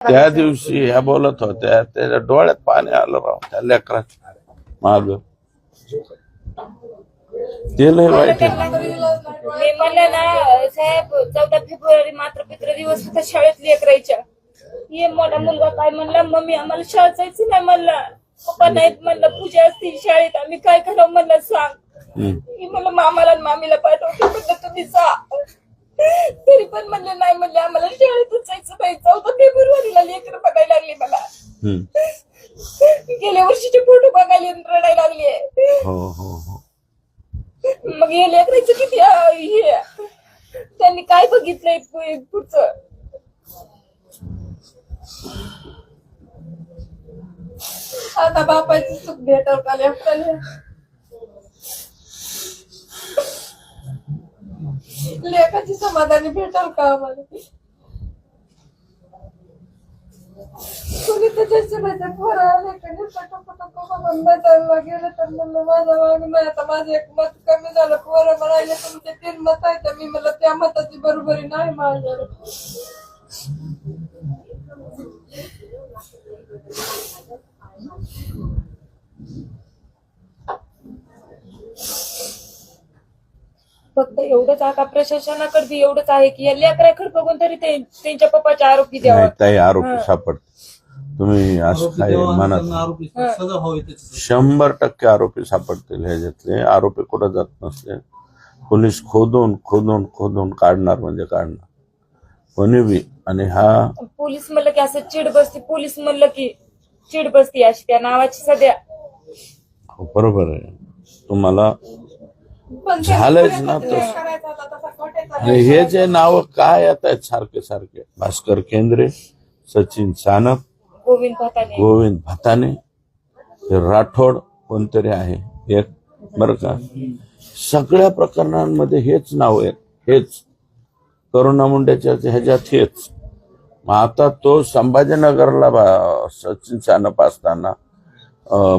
त्या दिवशी ह्या बोलत होत्या त्याच्या डोळ्यात पाणी आलं राव त्या लेकरात माग. ते लय वाईट. मी म्हणलं ना साहेब चौदा फेब्रुवारी मात्र पित्र दिवस होता शाळेत लेकरायच्या ये मोठा मुलगा काय म्हणला मम्मी आम्हाला शाळेत जायचं नाही म्हणला. पप्पा नाहीत म्हणलं. पूजा असतील शाळेत आम्ही काय करावं? म्हणलं सांग. हम्म. मी म्हणलं मामाला आणि मामीला पाठवते म्हणलं तुम्ही जा. तरी पण म्हणले नाही म्हणले आम्हाला शाळेतच जायचं नाही चौदा फेब्रुवारीला लेकर बघायला लागली मला. गेल्या वर्षीचे फोटो बघायला रडायला लागले. हो हो हो. मग हे लेकराचं किती अं, हे त्यांनी काय बघितलंय पु- पुढचं? आता बापाची चूक भेटव का लेकराला? लेखाची समाधानी भेटल का आम्हाला? कोणी त्याच्या माझ्या पोरा लेखाने पटोपटो बसायला गेलं तर म्हणलं माझं वागणं आता माझं एक मत कमी झालं. पोरं म्हणाले तुमचे तीन मत आहे तर मी मला त्या मताची बरोबरी नाही माझ्या फक्त एवढंच आता प्रशासनाकडे एवढंच आहे की या लेकराकडे बघून तरी ते त्यांच्या पप्पाचे आरोपी द्यावा नाही ताई आरोपी सापडते तुम्ही असं काय आरोपी सजा व्हावी शंभर टक्के आरोपी सापडतील ह्याच्यातले आरोपी कुठं जात नसते पोलीस खोदून खोदून खोदून काढणार म्हणजे काढणार. कोणी बी. आणि हा पोलीस म्हणलं की असं चिड बसती. पोलीस म्हणलं की चिड बसती अशी त्या नावाची सध्या. बरोबर आहे. तुम्हाला झालंच ना तसं हे जे नाव काय येत आहेत सारखे सारखे? भास्कर केंद्रे सचिन सानप गोविंद भाताने. गोविंद भाताने ते राठोड कोणतरी आहे? एक बरं का? सगळ्या प्रकरणांमध्ये हेच नाव आहे हेच. करुणा मुंडेच्या ह्याच्यात हेच. मग आता तो संभाजीनगरला सचिन सानप असताना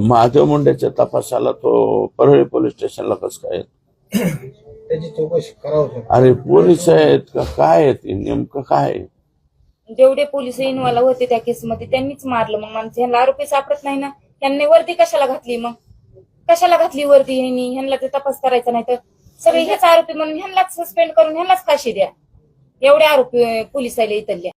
महादेव मुंडेच्या तपासाला तो परळी पोलीस स्टेशनला कसं काय त्याची चौकशी करावं अरे पोलीस आहेत का काय आहेत? नेमकं काय आहे? जेवढे पोलीस इन्व्हॉल्व होते त्या केसमध्ये त्यांनीच मारलं मग. माणसं ह्यांना आरोपी सापडत नाही ना? यांनी वर्दी कशाला घातली मग? कशाला घातली वर्दी ह्यांनी? ह्यांना ते तपास करायचा नाही तर? सगळे हेच आरोपी म्हणून ह्यांनाच सस्पेंड करून ह्यांनाच फाशी द्या. एवढे आरोपी पोलिसाला इथल्या